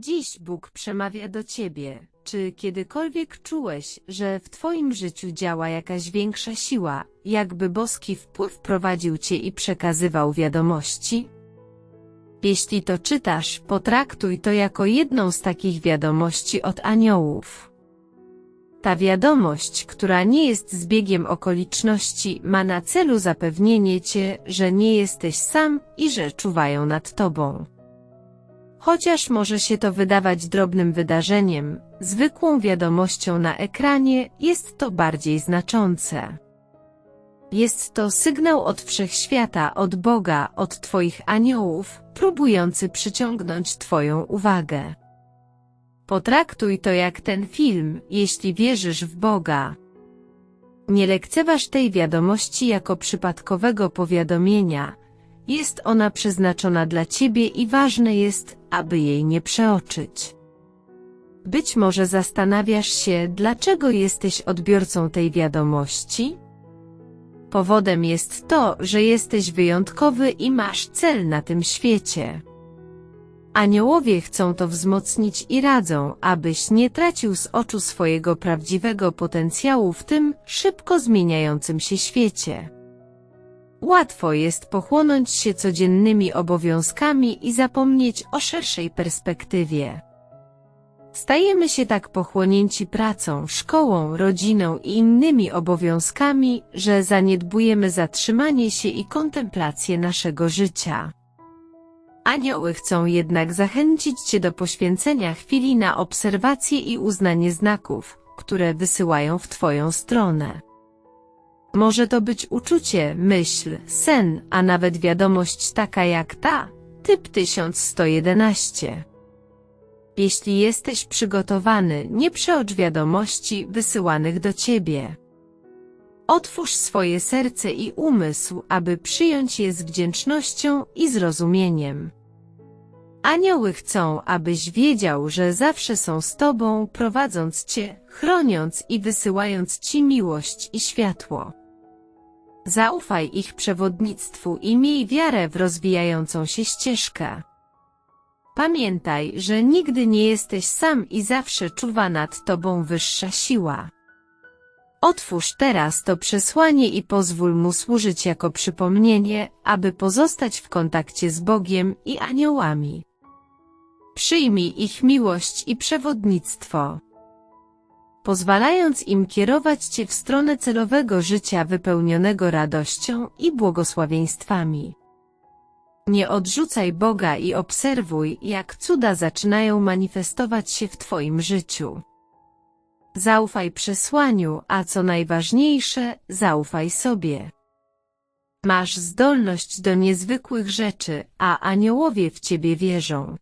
Dziś Bóg przemawia do ciebie. Czy kiedykolwiek czułeś, że w twoim życiu działa jakaś większa siła, jakby boski wpływ prowadził cię i przekazywał wiadomości? Jeśli to czytasz, potraktuj to jako jedną z takich wiadomości od aniołów. Ta wiadomość, która nie jest zbiegiem okoliczności, ma na celu zapewnienie cię, że nie jesteś sam i że czuwają nad tobą. Chociaż może się to wydawać drobnym wydarzeniem, zwykłą wiadomością na ekranie jest to bardziej znaczące. Jest to sygnał od wszechświata, od Boga, od Twoich aniołów, próbujący przyciągnąć Twoją uwagę. Potraktuj to jak ten film, jeśli wierzysz w Boga. Nie lekceważ tej wiadomości jako przypadkowego powiadomienia. Jest ona przeznaczona dla Ciebie i ważne jest, aby jej nie przeoczyć. Być może zastanawiasz się, dlaczego jesteś odbiorcą tej wiadomości? Powodem jest to, że jesteś wyjątkowy i masz cel na tym świecie. Aniołowie chcą to wzmocnić i radzą, abyś nie tracił z oczu swojego prawdziwego potencjału w tym szybko zmieniającym się świecie. Łatwo jest pochłonąć się codziennymi obowiązkami i zapomnieć o szerszej perspektywie. Stajemy się tak pochłonięci pracą, szkołą, rodziną i innymi obowiązkami, że zaniedbujemy zatrzymanie się i kontemplację naszego życia. Anioły chcą jednak zachęcić Cię do poświęcenia chwili na obserwację i uznanie znaków, które wysyłają w Twoją stronę. Może to być uczucie, myśl, sen, a nawet wiadomość taka jak ta, typ 1111. Jeśli jesteś przygotowany, nie przeocz wiadomości wysyłanych do Ciebie. Otwórz swoje serce i umysł, aby przyjąć je z wdzięcznością i zrozumieniem. Anioły chcą, abyś wiedział, że zawsze są z Tobą, prowadząc Cię, chroniąc i wysyłając Ci miłość i światło. Zaufaj ich przewodnictwu i miej wiarę w rozwijającą się ścieżkę. Pamiętaj, że nigdy nie jesteś sam i zawsze czuwa nad Tobą wyższa siła. Otwórz teraz to przesłanie i pozwól mu służyć jako przypomnienie, aby pozostać w kontakcie z Bogiem i aniołami. Przyjmij ich miłość i przewodnictwo. Pozwalając im kierować Cię w stronę celowego życia wypełnionego radością i błogosławieństwami. Nie odrzucaj Boga i obserwuj, jak cuda zaczynają manifestować się w Twoim życiu. Zaufaj przesłaniu, a co najważniejsze, zaufaj sobie. Masz zdolność do niezwykłych rzeczy, a aniołowie w Ciebie wierzą.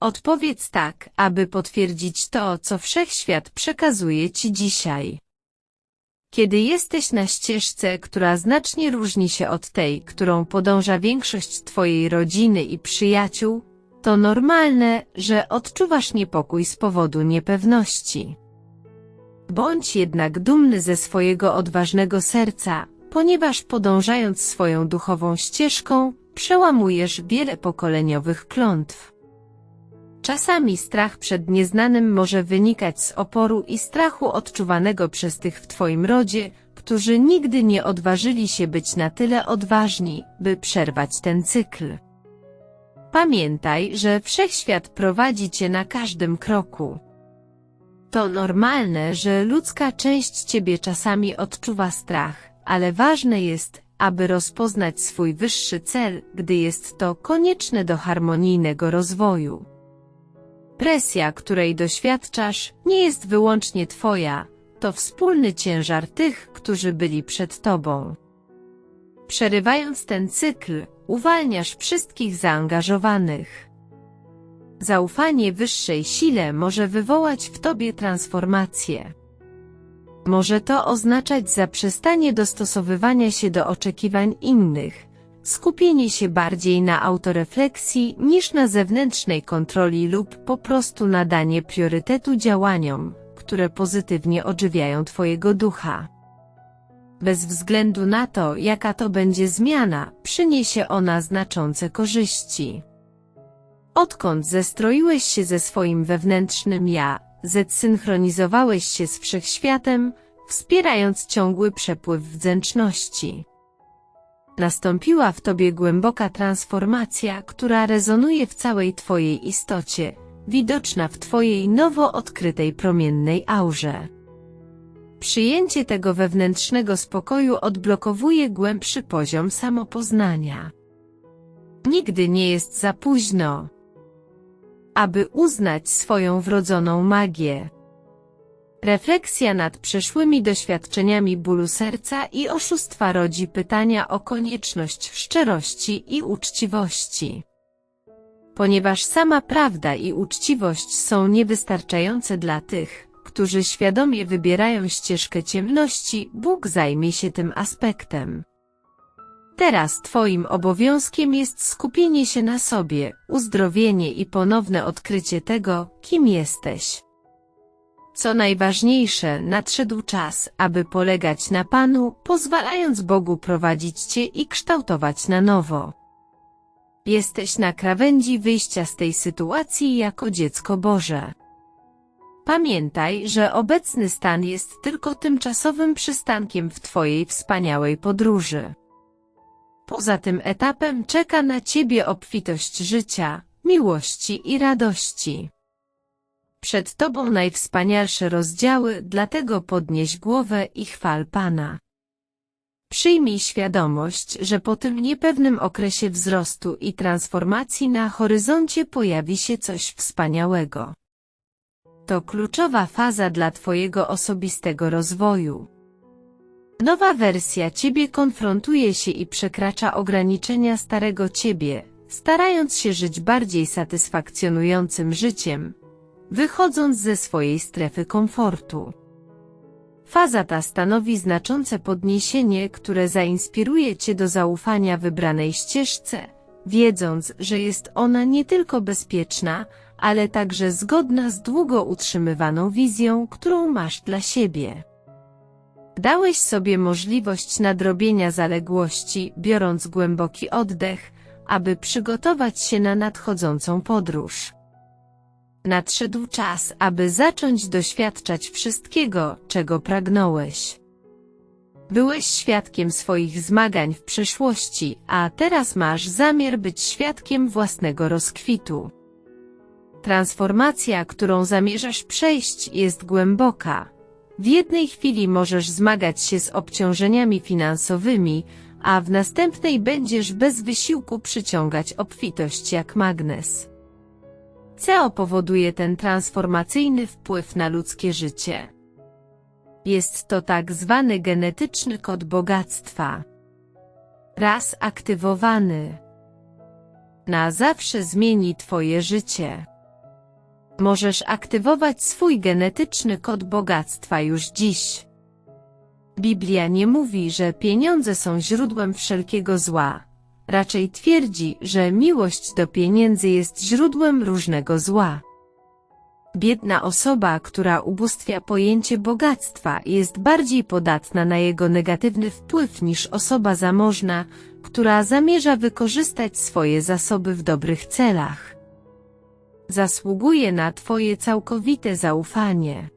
Odpowiedz tak, aby potwierdzić to, co Wszechświat przekazuje Ci dzisiaj. Kiedy jesteś na ścieżce, która znacznie różni się od tej, którą podąża większość Twojej rodziny i przyjaciół, to normalne, że odczuwasz niepokój z powodu niepewności. Bądź jednak dumny ze swojego odważnego serca, ponieważ podążając swoją duchową ścieżką, przełamujesz wiele pokoleniowych klątw. Czasami strach przed nieznanym może wynikać z oporu i strachu odczuwanego przez tych w Twoim rodzie, którzy nigdy nie odważyli się być na tyle odważni, by przerwać ten cykl. Pamiętaj, że Wszechświat prowadzi Cię na każdym kroku. To normalne, że ludzka część Ciebie czasami odczuwa strach, ale ważne jest, aby rozpoznać swój wyższy cel, gdy jest to konieczne do harmonijnego rozwoju. Presja, której doświadczasz, nie jest wyłącznie Twoja, to wspólny ciężar tych, którzy byli przed Tobą. Przerywając ten cykl, uwalniasz wszystkich zaangażowanych. Zaufanie wyższej sile może wywołać w Tobie transformację. Może to oznaczać zaprzestanie dostosowywania się do oczekiwań innych, skupienie się bardziej na autorefleksji niż na zewnętrznej kontroli lub po prostu nadanie priorytetu działaniom, które pozytywnie odżywiają Twojego ducha. Bez względu na to, jaka to będzie zmiana, przyniesie ona znaczące korzyści. Odkąd zestroiłeś się ze swoim wewnętrznym ja, zesynchronizowałeś się z wszechświatem, wspierając ciągły przepływ wdzięczności. Nastąpiła w tobie głęboka transformacja, która rezonuje w całej twojej istocie, widoczna w twojej nowo odkrytej promiennej aurze. Przyjęcie tego wewnętrznego spokoju odblokowuje głębszy poziom samopoznania. Nigdy nie jest za późno, aby uznać swoją wrodzoną magię. Refleksja nad przeszłymi doświadczeniami bólu serca i oszustwa rodzi pytania o konieczność szczerości i uczciwości. Ponieważ sama prawda i uczciwość są niewystarczające dla tych, którzy świadomie wybierają ścieżkę ciemności, Bóg zajmie się tym aspektem. Teraz Twoim obowiązkiem jest skupienie się na sobie, uzdrowienie i ponowne odkrycie tego, kim jesteś. Co najważniejsze, nadszedł czas, aby polegać na Panu, pozwalając Bogu prowadzić Cię i kształtować na nowo. Jesteś na krawędzi wyjścia z tej sytuacji jako dziecko Boże. Pamiętaj, że obecny stan jest tylko tymczasowym przystankiem w Twojej wspaniałej podróży. Poza tym etapem czeka na Ciebie obfitość życia, miłości i radości. Przed Tobą najwspanialsze rozdziały, dlatego podnieś głowę i chwal Pana. Przyjmij świadomość, że po tym niepewnym okresie wzrostu i transformacji na horyzoncie pojawi się coś wspaniałego. To kluczowa faza dla Twojego osobistego rozwoju. Nowa wersja Ciebie konfrontuje się i przekracza ograniczenia starego Ciebie, starając się żyć bardziej satysfakcjonującym życiem, wychodząc ze swojej strefy komfortu. Faza ta stanowi znaczące podniesienie, które zainspiruje Cię do zaufania wybranej ścieżce, wiedząc, że jest ona nie tylko bezpieczna, ale także zgodna z długo utrzymywaną wizją, którą masz dla siebie. Dałeś sobie możliwość nadrobienia zaległości, biorąc głęboki oddech, aby przygotować się na nadchodzącą podróż. Nadszedł czas, aby zacząć doświadczać wszystkiego, czego pragnąłeś. Byłeś świadkiem swoich zmagań w przeszłości, a teraz masz zamiar być świadkiem własnego rozkwitu. Transformacja, którą zamierzasz przejść, jest głęboka. W jednej chwili możesz zmagać się z obciążeniami finansowymi, a w następnej będziesz bez wysiłku przyciągać obfitość jak magnes. Co powoduje ten transformacyjny wpływ na ludzkie życie? Jest to tak zwany genetyczny kod bogactwa. Raz aktywowany, na zawsze zmieni Twoje życie. Możesz aktywować swój genetyczny kod bogactwa już dziś. Biblia nie mówi, że pieniądze są źródłem wszelkiego zła. Raczej twierdzi, że miłość do pieniędzy jest źródłem różnego zła. Biedna osoba, która ubóstwia pojęcie bogactwa, jest bardziej podatna na jego negatywny wpływ niż osoba zamożna, która zamierza wykorzystać swoje zasoby w dobrych celach zasługuje na Twoje całkowite zaufanie.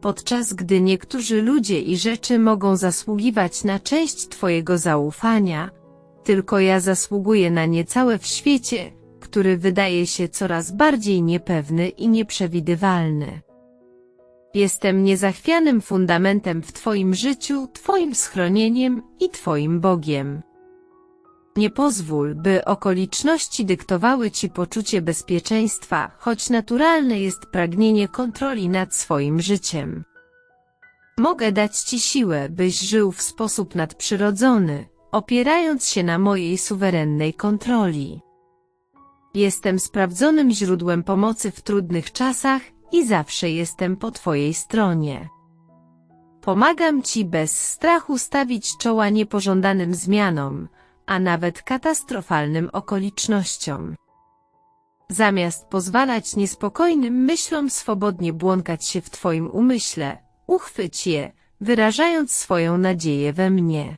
Podczas gdy niektórzy ludzie i rzeczy mogą zasługiwać na część Twojego zaufania, tylko ja zasługuję na nie całe w świecie, który wydaje się coraz bardziej niepewny i nieprzewidywalny. Jestem niezachwianym fundamentem w Twoim życiu, Twoim schronieniem i Twoim Bogiem. Nie pozwól, by okoliczności dyktowały ci poczucie bezpieczeństwa, choć naturalne jest pragnienie kontroli nad swoim życiem. Mogę dać ci siłę, byś żył w sposób nadprzyrodzony, opierając się na mojej suwerennej kontroli. Jestem sprawdzonym źródłem pomocy w trudnych czasach i zawsze jestem po Twojej stronie. Pomagam Ci bez strachu stawić czoła niepożądanym zmianom, a nawet katastrofalnym okolicznościom. Zamiast pozwalać niespokojnym myślom swobodnie błąkać się w Twoim umyśle, uchwyć je, wyrażając swoją nadzieję we mnie.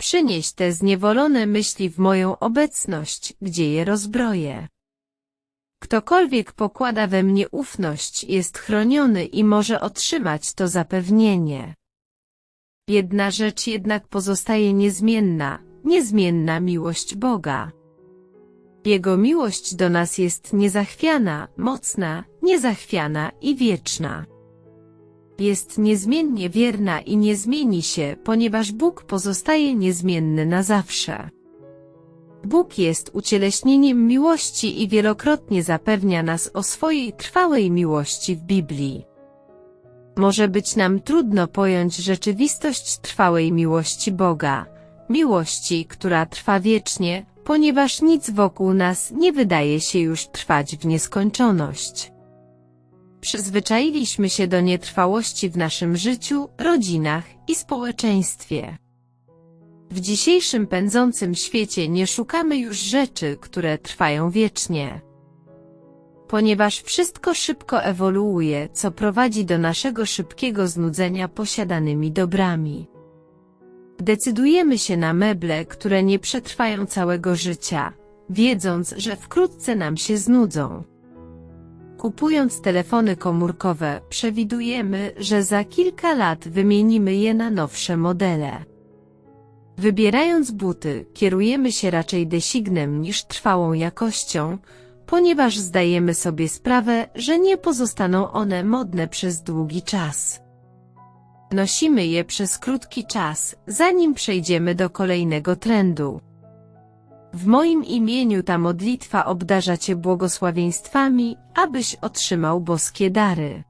Przynieś te zniewolone myśli w moją obecność, gdzie je rozbroję. Ktokolwiek pokłada we mnie ufność jest chroniony i może otrzymać to zapewnienie. Jedna rzecz jednak pozostaje niezmienna, niezmienna miłość Boga. Jego miłość do nas jest niezachwiana, mocna, niezachwiana i wieczna. Jest niezmiennie wierna i nie zmieni się, ponieważ Bóg pozostaje niezmienny na zawsze. Bóg jest ucieleśnieniem miłości i wielokrotnie zapewnia nas o swojej trwałej miłości w Biblii. Może być nam trudno pojąć rzeczywistość trwałej miłości Boga, miłości, która trwa wiecznie, ponieważ nic wokół nas nie wydaje się już trwać w nieskończoność. Przyzwyczailiśmy się do nietrwałości w naszym życiu, rodzinach i społeczeństwie. W dzisiejszym pędzącym świecie nie szukamy już rzeczy, które trwają wiecznie. Ponieważ wszystko szybko ewoluuje, co prowadzi do naszego szybkiego znudzenia posiadanymi dobrami. Decydujemy się na meble, które nie przetrwają całego życia, wiedząc, że wkrótce nam się znudzą. Kupując telefony komórkowe, przewidujemy, że za kilka lat wymienimy je na nowsze modele. Wybierając buty, kierujemy się raczej designem niż trwałą jakością, ponieważ zdajemy sobie sprawę, że nie pozostaną one modne przez długi czas. Nosimy je przez krótki czas, zanim przejdziemy do kolejnego trendu. W moim imieniu ta modlitwa obdarza Cię błogosławieństwami, abyś otrzymał boskie dary.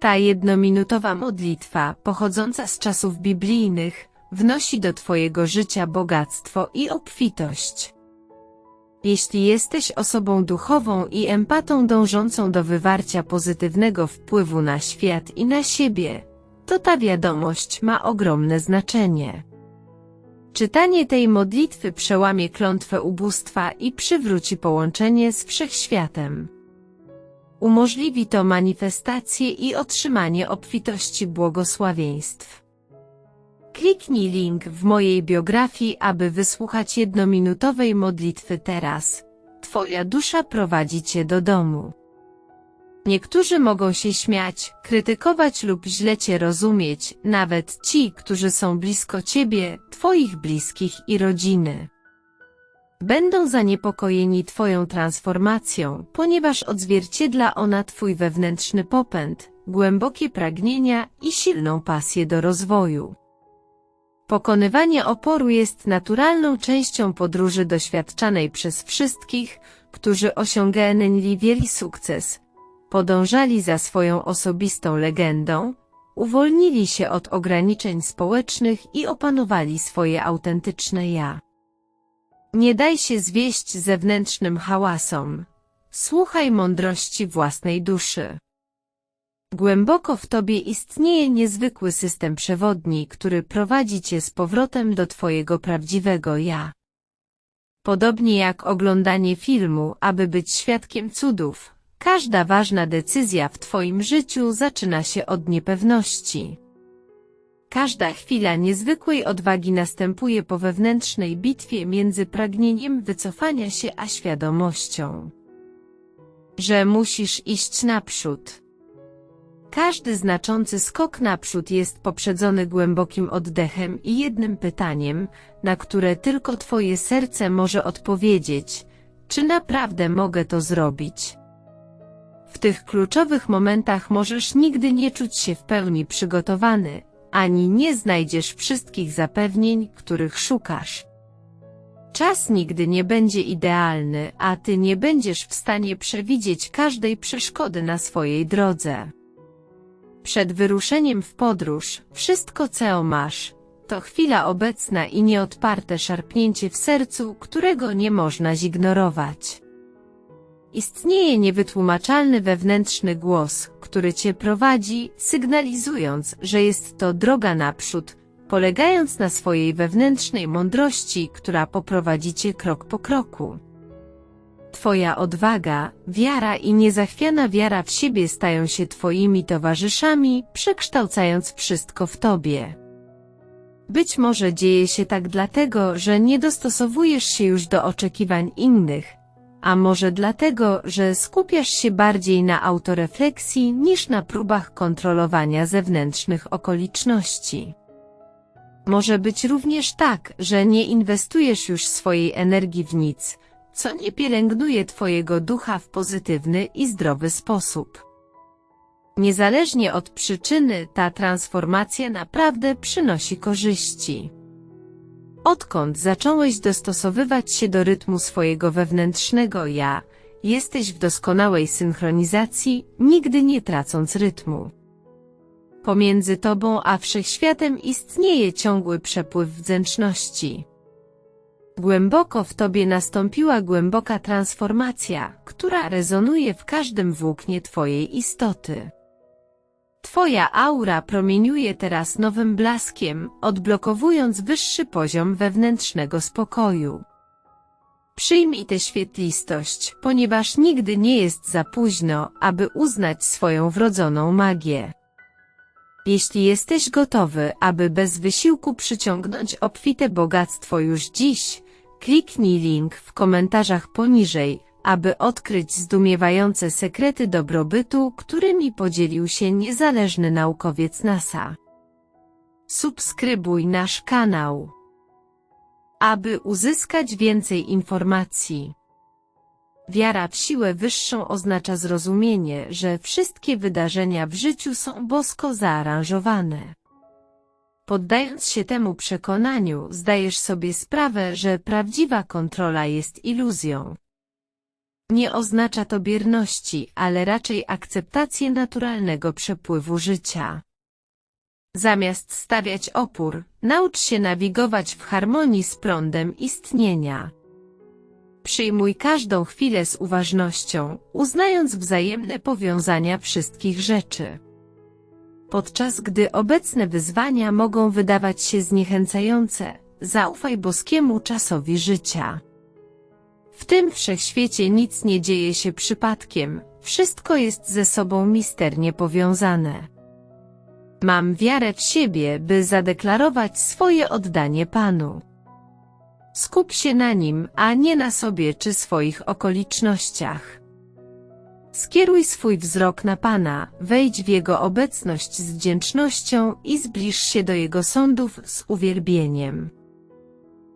Ta jednominutowa modlitwa, pochodząca z czasów biblijnych, wnosi do Twojego życia bogactwo i obfitość. Jeśli jesteś osobą duchową i empatą dążącą do wywarcia pozytywnego wpływu na świat i na siebie, to ta wiadomość ma ogromne znaczenie. Czytanie tej modlitwy przełamie klątwę ubóstwa i przywróci połączenie z wszechświatem. Umożliwi to manifestację i otrzymanie obfitości błogosławieństw. Kliknij link w mojej biografii, aby wysłuchać jednominutowej modlitwy teraz. Twoja dusza prowadzi Cię do domu. Niektórzy mogą się śmiać, krytykować lub źle Cię rozumieć, nawet ci, którzy są blisko Ciebie, Twoich bliskich i rodziny. Będą zaniepokojeni Twoją transformacją, ponieważ odzwierciedla ona Twój wewnętrzny popęd, głębokie pragnienia i silną pasję do rozwoju. Pokonywanie oporu jest naturalną częścią podróży doświadczanej przez wszystkich, którzy osiągnęli wielki sukces, podążali za swoją osobistą legendą, uwolnili się od ograniczeń społecznych i opanowali swoje autentyczne ja. Nie daj się zwieść zewnętrznym hałasom. Słuchaj mądrości własnej duszy. Głęboko w tobie istnieje niezwykły system przewodni, który prowadzi cię z powrotem do twojego prawdziwego ja. Podobnie jak oglądanie filmu, aby być świadkiem cudów, każda ważna decyzja w twoim życiu zaczyna się od niepewności. Każda chwila niezwykłej odwagi następuje po wewnętrznej bitwie między pragnieniem wycofania się a świadomością, że musisz iść naprzód. Każdy znaczący skok naprzód jest poprzedzony głębokim oddechem i jednym pytaniem, na które tylko Twoje serce może odpowiedzieć, czy naprawdę mogę to zrobić. W tych kluczowych momentach możesz nigdy nie czuć się w pełni przygotowany, ani nie znajdziesz wszystkich zapewnień, których szukasz. Czas nigdy nie będzie idealny, a Ty nie będziesz w stanie przewidzieć każdej przeszkody na swojej drodze. Przed wyruszeniem w podróż, wszystko co masz, to chwila obecna i nieodparte szarpnięcie w sercu, którego nie można zignorować. Istnieje niewytłumaczalny wewnętrzny głos, który cię prowadzi, sygnalizując, że jest to droga naprzód, polegając na swojej wewnętrznej mądrości, która poprowadzi cię krok po kroku. Twoja odwaga, wiara i niezachwiana wiara w siebie stają się Twoimi towarzyszami, przekształcając wszystko w Tobie. Być może dzieje się tak dlatego, że nie dostosowujesz się już do oczekiwań innych, a może dlatego, że skupiasz się bardziej na autorefleksji niż na próbach kontrolowania zewnętrznych okoliczności. Może być również tak, że nie inwestujesz już swojej energii w nic, co nie pielęgnuje Twojego ducha w pozytywny i zdrowy sposób. Niezależnie od przyczyny, ta transformacja naprawdę przynosi korzyści. Odkąd zacząłeś dostosowywać się do rytmu swojego wewnętrznego ja, jesteś w doskonałej synchronizacji, nigdy nie tracąc rytmu. Pomiędzy tobą a wszechświatem istnieje ciągły przepływ wdzięczności. Głęboko w tobie nastąpiła głęboka transformacja, która rezonuje w każdym włóknie twojej istoty. Twoja aura promieniuje teraz nowym blaskiem, odblokowując wyższy poziom wewnętrznego spokoju. Przyjmij tę świetlistość, ponieważ nigdy nie jest za późno, aby uznać swoją wrodzoną magię. Jeśli jesteś gotowy, aby bez wysiłku przyciągnąć obfite bogactwo już dziś, kliknij link w komentarzach poniżej, aby odkryć zdumiewające sekrety dobrobytu, którymi podzielił się niezależny naukowiec NASA. Subskrybuj nasz kanał, aby uzyskać więcej informacji. Wiara w siłę wyższą oznacza zrozumienie, że wszystkie wydarzenia w życiu są bosko zaaranżowane. Poddając się temu przekonaniu, zdajesz sobie sprawę, że prawdziwa kontrola jest iluzją. Nie oznacza to bierności, ale raczej akceptację naturalnego przepływu życia. Zamiast stawiać opór, naucz się nawigować w harmonii z prądem istnienia. Przyjmuj każdą chwilę z uważnością, uznając wzajemne powiązania wszystkich rzeczy. Podczas gdy obecne wyzwania mogą wydawać się zniechęcające, zaufaj boskiemu czasowi życia. W tym wszechświecie nic nie dzieje się przypadkiem, wszystko jest ze sobą misternie powiązane. Mam wiarę w siebie, by zadeklarować swoje oddanie Panu. Skup się na nim, a nie na sobie czy swoich okolicznościach. Skieruj swój wzrok na Pana, wejdź w Jego obecność z wdzięcznością i zbliż się do Jego sądów z uwielbieniem.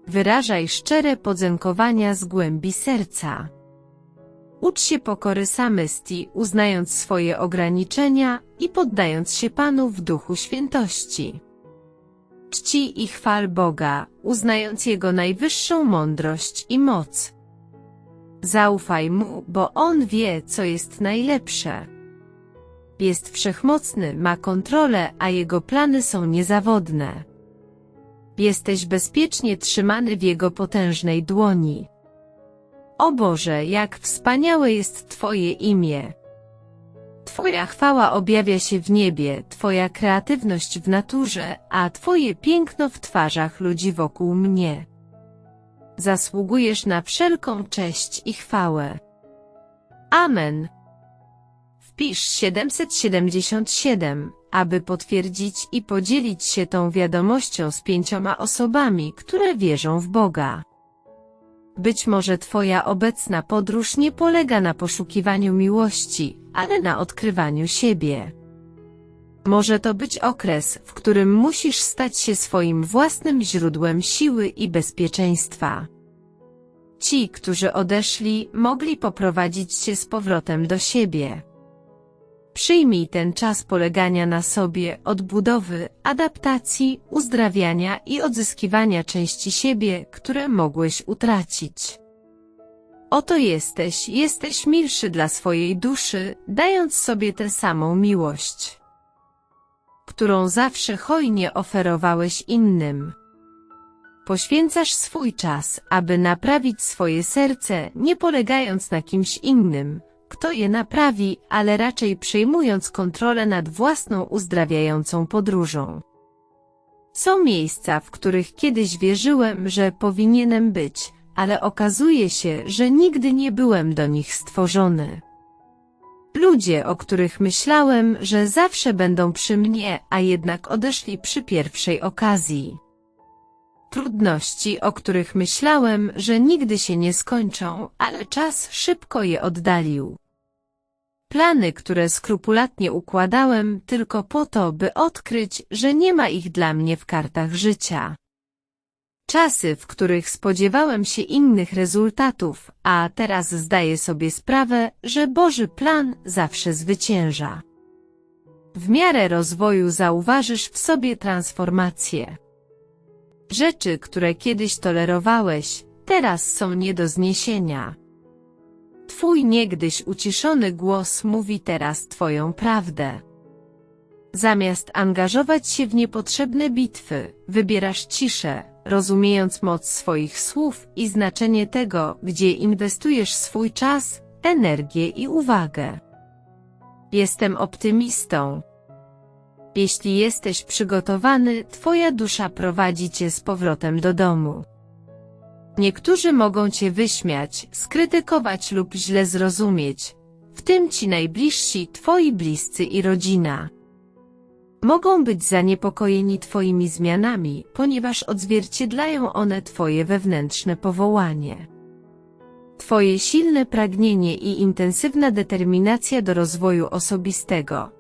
Wyrażaj szczere podziękowania z głębi serca. Ucz się pokory samystii, uznając swoje ograniczenia i poddając się Panu w duchu świętości. Czci i chwal Boga, uznając Jego najwyższą mądrość i moc. Zaufaj Mu, bo On wie, co jest najlepsze. Jest wszechmocny, ma kontrolę, a Jego plany są niezawodne. Jesteś bezpiecznie trzymany w Jego potężnej dłoni. O Boże, jak wspaniałe jest Twoje imię! Twoja chwała objawia się w niebie, Twoja kreatywność w naturze, a Twoje piękno w twarzach ludzi wokół mnie. Zasługujesz na wszelką cześć i chwałę. Amen. Wpisz 777, aby potwierdzić i podzielić się tą wiadomością z pięcioma osobami, które wierzą w Boga. Być może Twoja obecna podróż nie polega na poszukiwaniu miłości, ale na odkrywaniu siebie. Może to być okres, w którym musisz stać się swoim własnym źródłem siły i bezpieczeństwa. Ci, którzy odeszli, mogli poprowadzić się z powrotem do siebie. Przyjmij ten czas polegania na sobie, odbudowy, adaptacji, uzdrawiania i odzyskiwania części siebie, które mogłeś utracić. Oto jesteś, jesteś milszy dla swojej duszy, dając sobie tę samą miłość, którą zawsze hojnie oferowałeś innym. Poświęcasz swój czas, aby naprawić swoje serce, nie polegając na kimś innym, kto je naprawi, ale raczej przejmując kontrolę nad własną uzdrawiającą podróżą. Są miejsca, w których kiedyś wierzyłem, że powinienem być, ale okazuje się, że nigdy nie byłem do nich stworzony. Ludzie, o których myślałem, że zawsze będą przy mnie, a jednak odeszli przy pierwszej okazji. Trudności, o których myślałem, że nigdy się nie skończą, ale czas szybko je oddalił. Plany, które skrupulatnie układałem tylko po to, by odkryć, że nie ma ich dla mnie w kartach życia. Czasy, w których spodziewałem się innych rezultatów, a teraz zdaję sobie sprawę, że Boży plan zawsze zwycięża. W miarę rozwoju zauważysz w sobie transformację. Rzeczy, które kiedyś tolerowałeś, teraz są nie do zniesienia. Twój niegdyś uciszony głos mówi teraz Twoją prawdę. Zamiast angażować się w niepotrzebne bitwy, wybierasz ciszę, rozumiejąc moc swoich słów i znaczenie tego, gdzie inwestujesz swój czas, energię i uwagę. Jestem optymistą. Jeśli jesteś przygotowany, Twoja dusza prowadzi Cię z powrotem do domu. Niektórzy mogą Cię wyśmiać, skrytykować lub źle zrozumieć, w tym Ci najbliżsi, Twoi bliscy i rodzina. Mogą być zaniepokojeni Twoimi zmianami, ponieważ odzwierciedlają one Twoje wewnętrzne powołanie. Twoje silne pragnienie i intensywna determinacja do rozwoju osobistego,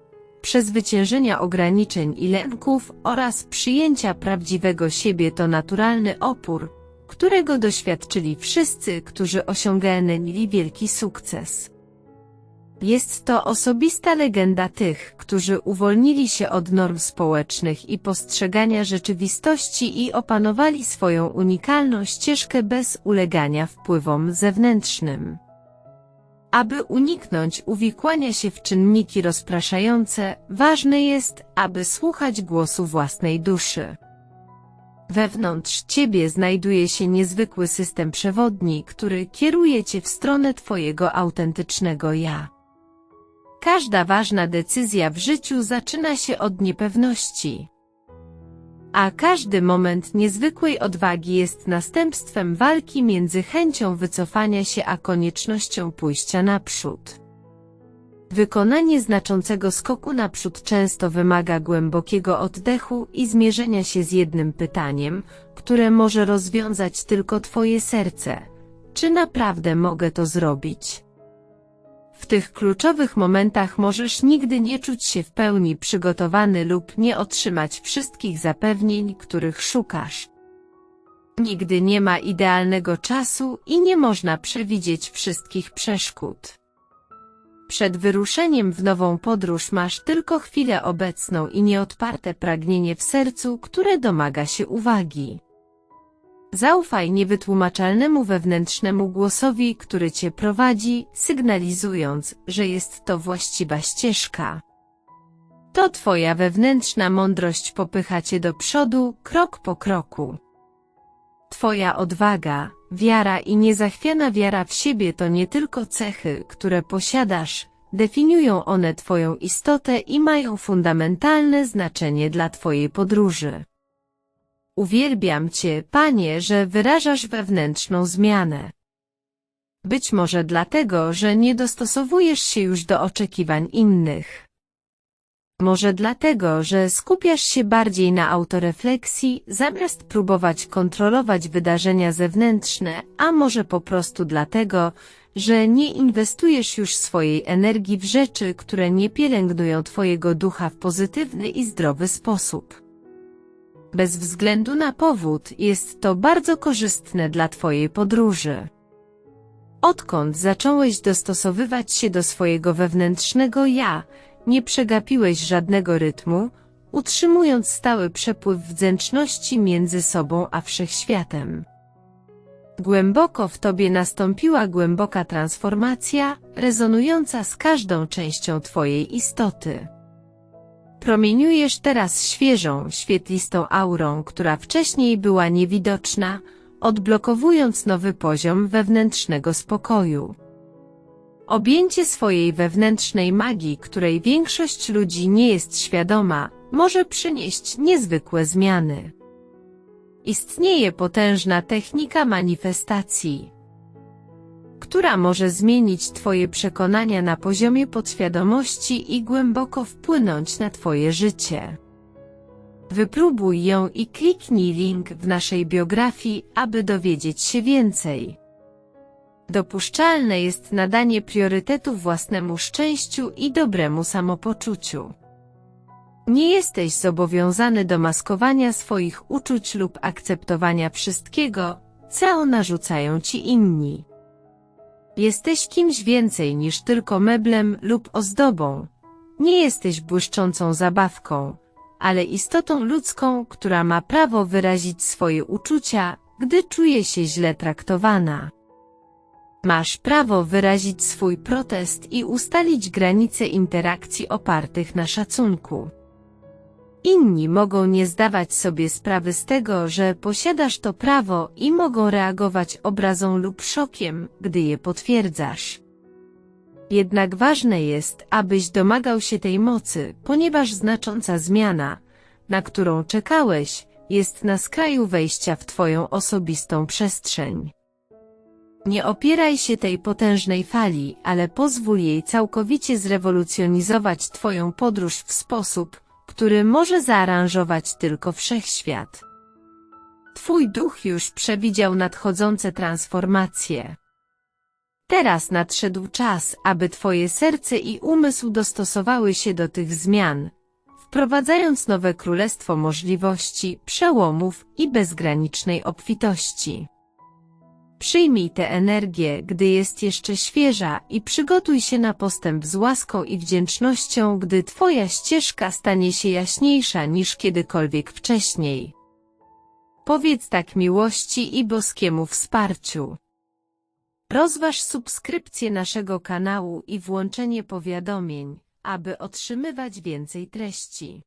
przezwyciężenia ograniczeń i lęków oraz przyjęcia prawdziwego siebie to naturalny opór, którego doświadczyli wszyscy, którzy osiągnęli wielki sukces. Jest to osobista legenda tych, którzy uwolnili się od norm społecznych i postrzegania rzeczywistości i opanowali swoją unikalną ścieżkę bez ulegania wpływom zewnętrznym. Aby uniknąć uwikłania się w czynniki rozpraszające, ważne jest, aby słuchać głosu własnej duszy. Wewnątrz ciebie znajduje się niezwykły system przewodni, który kieruje cię w stronę twojego autentycznego ja. Każda ważna decyzja w życiu zaczyna się od niepewności. A każdy moment niezwykłej odwagi jest następstwem walki między chęcią wycofania się a koniecznością pójścia naprzód. Wykonanie znaczącego skoku naprzód często wymaga głębokiego oddechu i zmierzenia się z jednym pytaniem, które może rozwiązać tylko Twoje serce. Czy naprawdę mogę to zrobić? W tych kluczowych momentach możesz nigdy nie czuć się w pełni przygotowany lub nie otrzymać wszystkich zapewnień, których szukasz. Nigdy nie ma idealnego czasu i nie można przewidzieć wszystkich przeszkód. Przed wyruszeniem w nową podróż masz tylko chwilę obecną i nieodparte pragnienie w sercu, które domaga się uwagi. Zaufaj niewytłumaczalnemu wewnętrznemu głosowi, który cię prowadzi, sygnalizując, że jest to właściwa ścieżka. To twoja wewnętrzna mądrość popycha cię do przodu, krok po kroku. Twoja odwaga, wiara i niezachwiana wiara w siebie to nie tylko cechy, które posiadasz, definiują one Twoją istotę i mają fundamentalne znaczenie dla Twojej podróży. Uwielbiam Cię, Panie, że wyrażasz wewnętrzną zmianę. Być może dlatego, że nie dostosowujesz się już do oczekiwań innych. Może dlatego, że skupiasz się bardziej na autorefleksji, zamiast próbować kontrolować wydarzenia zewnętrzne, a może po prostu dlatego, że nie inwestujesz już swojej energii w rzeczy, które nie pielęgnują Twojego ducha w pozytywny i zdrowy sposób. Bez względu na powód jest to bardzo korzystne dla Twojej podróży. Odkąd zacząłeś dostosowywać się do swojego wewnętrznego ja, nie przegapiłeś żadnego rytmu, utrzymując stały przepływ wdzięczności między sobą a wszechświatem. Głęboko w tobie nastąpiła głęboka transformacja, rezonująca z każdą częścią twojej istoty. Promieniujesz teraz świeżą, świetlistą aurą, która wcześniej była niewidoczna, odblokowując nowy poziom wewnętrznego spokoju. Objęcie swojej wewnętrznej magii, której większość ludzi nie jest świadoma, może przynieść niezwykłe zmiany. Istnieje potężna technika manifestacji, która może zmienić Twoje przekonania na poziomie podświadomości i głęboko wpłynąć na Twoje życie. Wypróbuj ją i kliknij link w naszej biografii, aby dowiedzieć się więcej. Dopuszczalne jest nadanie priorytetu własnemu szczęściu i dobremu samopoczuciu. Nie jesteś zobowiązany do maskowania swoich uczuć lub akceptowania wszystkiego, co narzucają ci inni. Jesteś kimś więcej niż tylko meblem lub ozdobą. Nie jesteś błyszczącą zabawką, ale istotą ludzką, która ma prawo wyrazić swoje uczucia, gdy czuje się źle traktowana. Masz prawo wyrazić swój protest i ustalić granice interakcji opartych na szacunku. Inni mogą nie zdawać sobie sprawy z tego, że posiadasz to prawo i mogą reagować obrazą lub szokiem, gdy je potwierdzasz. Jednak ważne jest, abyś domagał się tej mocy, ponieważ znacząca zmiana, na którą czekałeś, jest na skraju wejścia w Twoją osobistą przestrzeń. Nie opieraj się tej potężnej fali, ale pozwól jej całkowicie zrewolucjonizować Twoją podróż w sposób, który może zaaranżować tylko wszechświat. Twój duch już przewidział nadchodzące transformacje. Teraz nadszedł czas, aby Twoje serce i umysł dostosowały się do tych zmian, wprowadzając nowe królestwo możliwości, przełomów i bezgranicznej obfitości. Przyjmij tę energię, gdy jest jeszcze świeża i przygotuj się na postęp z łaską i wdzięcznością, gdy Twoja ścieżka stanie się jaśniejsza niż kiedykolwiek wcześniej. Powiedz tak miłości i boskiemu wsparciu. Rozważ subskrypcję naszego kanału i włączenie powiadomień, aby otrzymywać więcej treści.